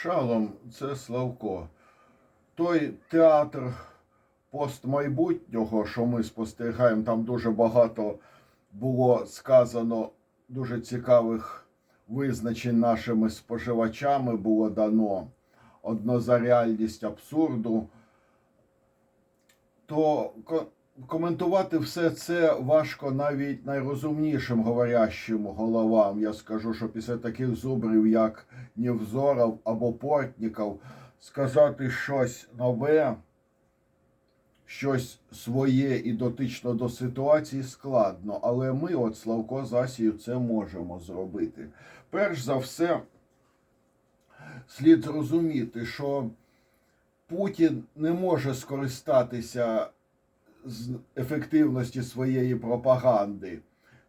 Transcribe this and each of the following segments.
Шалом, це Славко. Той театр постмайбутнього, що ми спостерігаємо, там дуже багато було сказано дуже цікавих визначень нашими споживачами було дано одно за реальність абсурду. То коментувати все це важко навіть найрозумнішим говорящим головам. Я скажу, що після таких зубрів, як Нєвзоров або Портніков, сказати щось нове, щось своє і дотично до ситуації складно. Але ми, от Славко Засію, це можемо зробити. Перш за все, слід зрозуміти, що Путін не може скористатися з ефективності своєї пропаганди.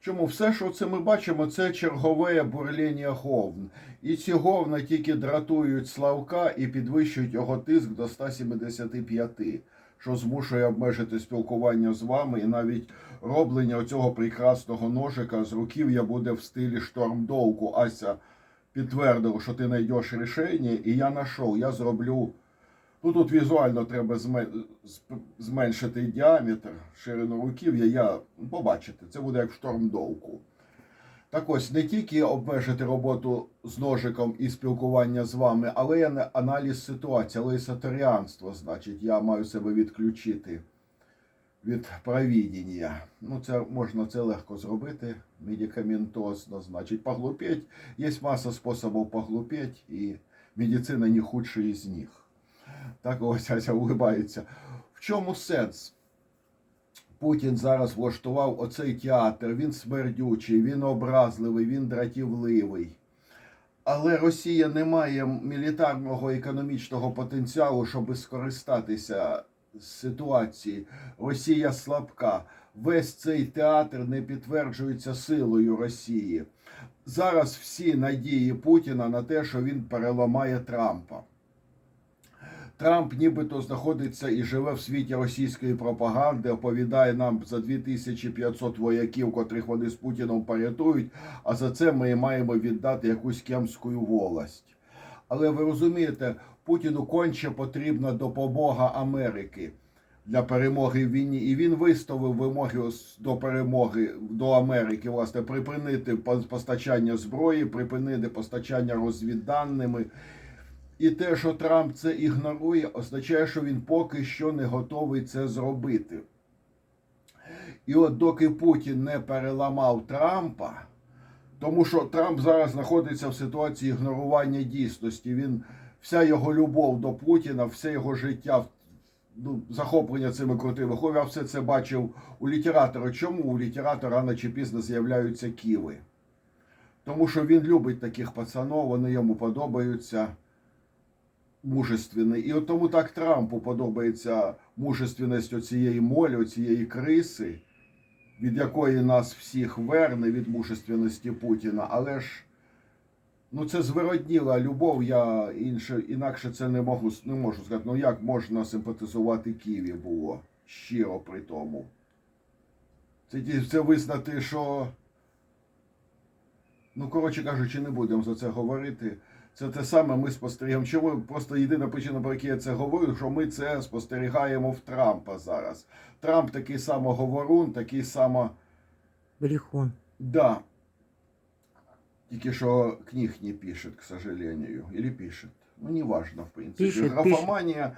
Чому все, що це ми бачимо, це чергове бурління говн. І ці говна тільки дратують Славка і підвищують його тиск до 175, що змушує обмежити спілкування з вами, і навіть роблення цього прекрасного ножика з руків'я буде в стилі штормдовку. Ася підтвердив, що ти знайдеш рішення, і я знайшов. Я зроблю. Ну тут візуально треба зменшити діаметр, ширину руків'я. Я побачите, це буде як в штормдовку. Так ось не тільки обмежити роботу з ножиком і спілкування з вами, але й ана- аналіз ситуації, але й саторіанство, значить, я маю себе відключити від провідіння. Ну, це можна це легко зробити медикаментозно, значить, поглупеть. Є маса способів поглупеть, і медицина не худший із них. Так ось Ася улибається. В чому сенс? Путін зараз влаштував оцей театр. Він смердючий, він образливий, він дратівливий. Але Росія не має мілітарного економічного потенціалу, щоб скористатися з ситуації. Росія слабка. Весь цей театр не підтверджується силою Росії. Зараз всі надії Путіна на те, що він переламає Трампа. Трамп нібито знаходиться і живе в світі російської пропаганди, оповідає нам за 2500 вояків, котрих вони з Путіном порятують, а за це ми маємо віддати якусь кемську волость. Але ви розумієте, Путіну конче потрібна допомога Америки для перемоги в війні, і він виставив вимоги до перемоги до Америки, власне, припинити постачання зброї, припинити постачання розвідданими. І те, що Трамп це ігнорує, означає, що він поки що не готовий це зробити. І от доки Путін не переламав Трампа, тому що Трамп зараз знаходиться в ситуації ігнорування дійсності. Він вся його любов до Путіна, все його життя, ну, захоплення цими крутими я все це бачив у літератора. Чому у літератора рано чи пізно з'являються ківи? Тому що він любить таких пацанов, вони йому подобаються мужественний. І от тому так Трампу подобається мужественність цієї молі, цієї криси, від якої нас всіх верне від мужественності Путіна. Але ж ну це звиродніла любов. Я інше, інакше це не можу, не можу сказати. Ну як можна симпатизувати Києві було щиро при тому. Це, це визнати, що. Ну, коротше кажучи, не будемо за це говорити. Це те саме ми спостерігаємо. Чому просто єдина причина, по якій я це говорю, що ми це спостерігаємо в Трампа зараз. Трамп такий само говорун, такий само. Брехун. Да. Тільки що книг не пишет, к сожалению. Или пишет. Ну, не важно, в принципе. Пишет, Графомания.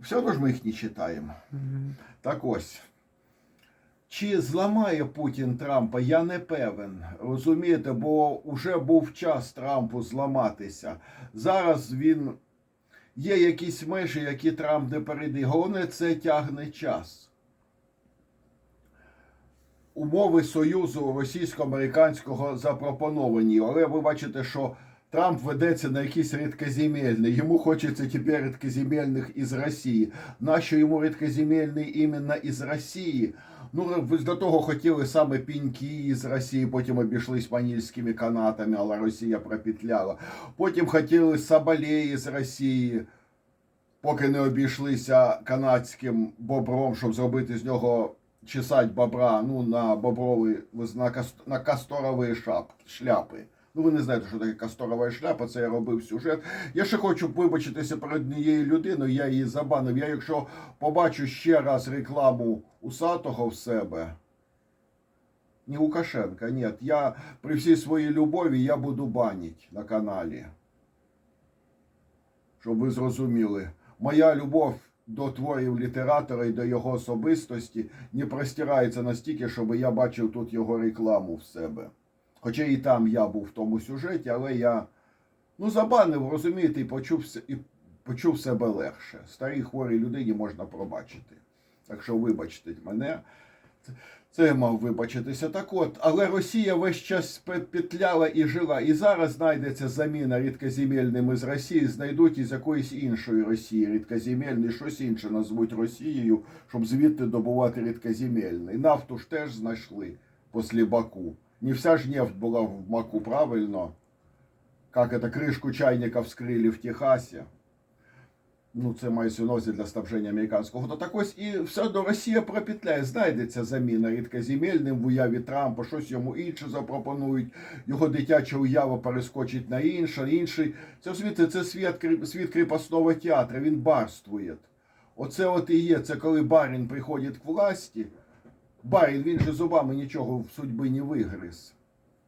Все одно ж ми їх не читаємо. Мгм. Так ось. Чи зламає Путін Трампа, я не певен. Розумієте, бо вже був час Трампу зламатися. Зараз він є якісь межі, які Трамп не перейде. Головне, це тягне час. Умови союзу російсько-американського запропоновані, але ви бачите, що Трамп ведеться на якісь рідкоземельні. Йому хочеться тепер рідкоземельних із Росії. Нащо йому рідкоземельний іменно із Росії? Ну, ви ж до того хотіли саме піньки з Росії, потім обійшлись манільськими канатами, але Росія пропетляла. Потім хотіли соболей з Росії, поки не обійшлися канадським бобром, щоб зробити з нього чесать бобра, ну, на бобровий на, каст- касторові шляпи. Ну, ви не знаєте, що таке касторова шляпа, це я робив сюжет. Я ще хочу вибачитися перед однією людиною, я її забанив. Я якщо побачу ще раз рекламу Усатого в себе, не Лукашенка, ні, я при всій своїй любові я буду банити на каналі. Щоб ви зрозуміли, моя любов до творів літератора і до його особистості не простирається настільки, щоб я бачив тут його рекламу в себе. Хоча і там я був в тому сюжеті, але я ну, забанив, розумієте, і почув, і почув себе легше. Старій хворій людині можна пробачити. Так що вибачте мене. Це- я мав вибачитися. Так от, але Росія весь час петляла і жила. І зараз знайдеться заміна рідкоземельним із Росії, знайдуть із якоїсь іншої Росії рідкоземельний, щось інше назвуть Росією, щоб звідти добувати рідкоземельний. Нафту ж теж знайшли після Баку. Не вся ж нефть була в Баку, правильно? Как это крышку чайника вскрили в Техасі. Ну, це мається увазі для снабження американського. То так ось і все одно Росія пропетляє. Знайдеться заміна рідкоземельним в уяві Трампа, щось йому інше запропонують. Його дитяча уява перескочить на інше, інший. Це розумієте, це світ, світ кріпосного театру, він барствує. Оце от і є. Це коли барин приходить к власті. Барин, він же зубами нічого в судьбі не вигриз.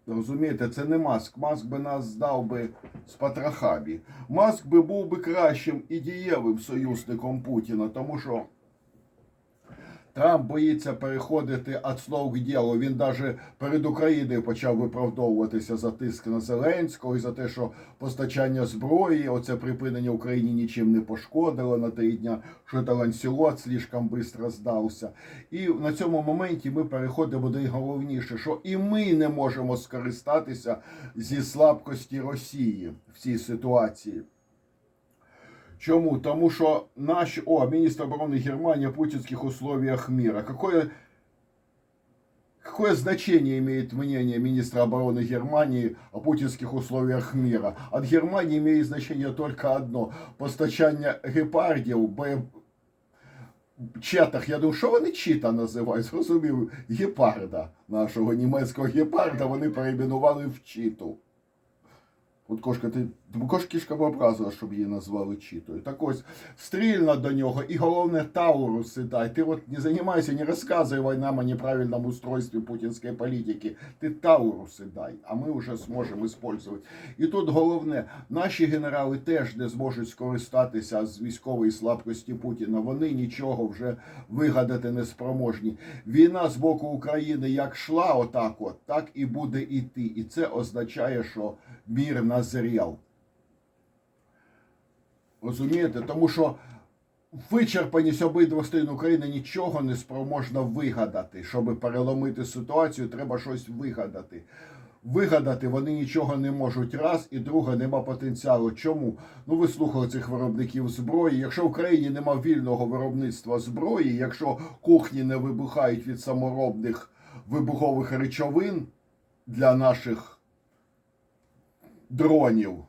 Розумієте, це не маск. Маск би нас здав би з Патрахабі. Маск би був би кращим і дієвим союзником Путіна, тому що Трамп боїться переходити від слов к ділу. Він навіть перед Україною почав виправдовуватися за тиск на Зеленського і за те, що постачання зброї, оце припинення Україні нічим не пошкодило на три дня, що це ланцюгот слишком швидко здався. І на цьому моменті ми переходимо до найголовніше, що і ми не можемо скористатися зі слабкості Росії в цій ситуації. Чому? Тому що наш, о, министр обороны Германии о путинских условиях мира. Какое, какое значение имеет мнение министра обороны Германии о путинских условиях мира? От Германии имеет значение только одно. Постачання гепардів, боє... Четах, я думаю, що вони чіта називають? Зрозумів, гепарда нашого німецького гепарда вони перейменували в чіту. От кошка, ти кошка кішка образила, щоб її назвали читою. Так ось стрільно до нього, і головне Тауруси дай. Ти от не займайся, не розказуй нам о неправильному устройстві путінської політики. Ти Тауруси дай, а ми вже зможемо використовувати. І тут головне, наші генерали теж не зможуть скористатися з військової слабкості Путіна. Вони нічого вже вигадати не спроможні. Війна з боку України як йшла отак, от, так і буде іти. І це означає, що мір назрів. Розумієте? Тому що вичерпаність обидвох сторін України нічого не спроможна вигадати. Щоб переломити ситуацію, треба щось вигадати. Вигадати вони нічого не можуть. Раз і друге, нема потенціалу. Чому? Ну ви слухали цих виробників зброї. Якщо в країні нема вільного виробництва зброї, якщо кухні не вибухають від саморобних вибухових речовин для наших дронів,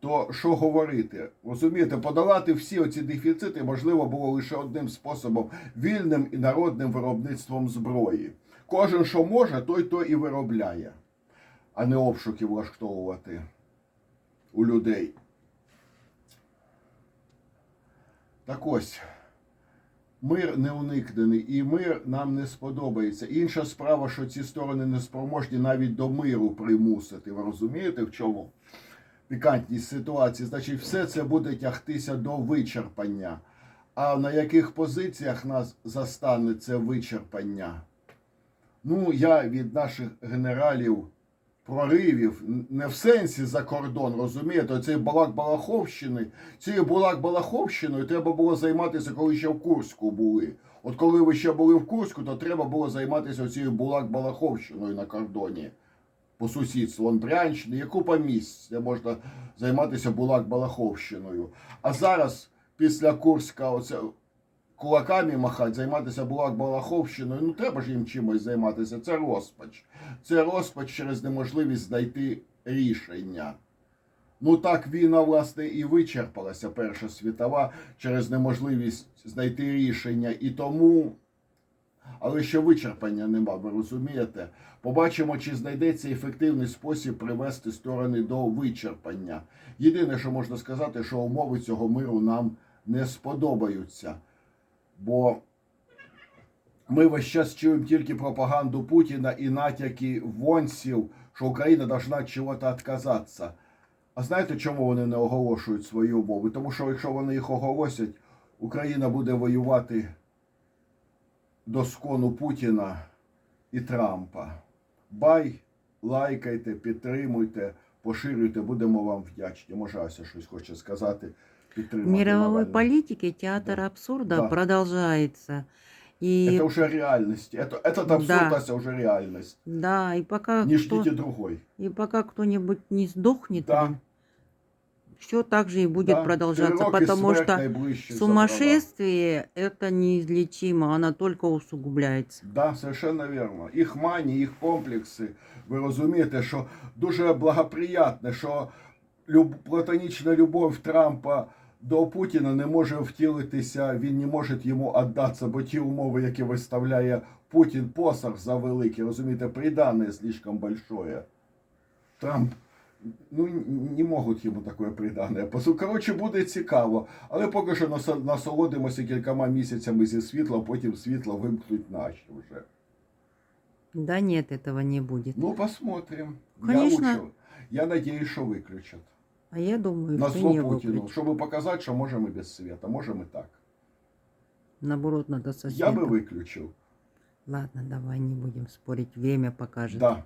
то що говорити? Розумієте, подолати всі оці дефіцити можливо було лише одним способом вільним і народним виробництвом зброї. Кожен, що може, той то і виробляє, а не обшуки влаштовувати у людей. Так ось. Мир не уникнений, і мир нам не сподобається. Інша справа, що ці сторони не спроможні навіть до миру примусити. Ви розумієте, в чому пікантність ситуації? Значить, все це буде тягтися до вичерпання. А на яких позиціях нас застане це вичерпання? Ну, я від наших генералів проривів не в сенсі за кордон, розумієте, цей балак Балаховщини, цією балак Балаховщиною треба було займатися, коли ще в Курську були. От коли ви ще були в Курську, то треба було займатися цією булак Балаховщиною на кордоні. По сусідству Брянщини, є купа місць, де можна займатися булак Балаховщиною. А зараз, після Курська, оце кулаками махати, займатися Балаховщиною, ну треба ж їм чимось займатися. Це розпач. Це розпач через неможливість знайти рішення. Ну так війна, власне, і вичерпалася Перша світова через неможливість знайти рішення. І тому Але ще вичерпання нема, ви розумієте? Побачимо, чи знайдеться ефективний спосіб привести сторони до вичерпання. Єдине, що можна сказати, що умови цього миру нам не сподобаються. Бо ми весь час чуємо тільки пропаганду Путіна і натяки вонців, що Україна должна чогось відказатися. А знаєте, чому вони не оголошують свої умови? Тому що якщо вони їх оголосять, Україна буде воювати до скону Путіна і Трампа. Бай, лайкайте, підтримуйте, поширюйте, будемо вам вдячні. Може, Ася щось хоче сказати. В Підтримати мировой Навального. политике театр Да. абсурда Да. продолжается. И Это уже реальность. Это, этот абсурд, Да. Ася, уже реальность. да, и пока Не кто- ждите другой. и пока кто-нибудь не сдохнет, Да. все так же и будет Да, продолжаться, широкий потому смерть что найближчий за сумасшествие это неизлечимо, оно только усугубляется. Да, совершенно вірно. Їх мані, їх комплекси. Ви розумієте, що дуже благоприятне, що люб... платонічна любов Трампа до Путіна не може втілитися, він не може йому віддатися, бо ті умови, які виставляє Путін, посаг завеликий, розумієте, придане слишком большое. Трамп ну, не можуть йому таке придане. Коротше, буде цікаво. Але поки що насолодимося кількома місяцями зі світла, потім світло вимкнуть наші вже. Да нет, этого не будет. Ну, посмотрим. Конечно. Я, лучше, я надіюсь, що виключать. А я думаю, На что зло не Путіну, выключат. щоб показати, що можемо і без світа, можемо і так. Наоборот, надо со Я би светом. виключив. Ладно, давай не будем спорить, время покажет. Да.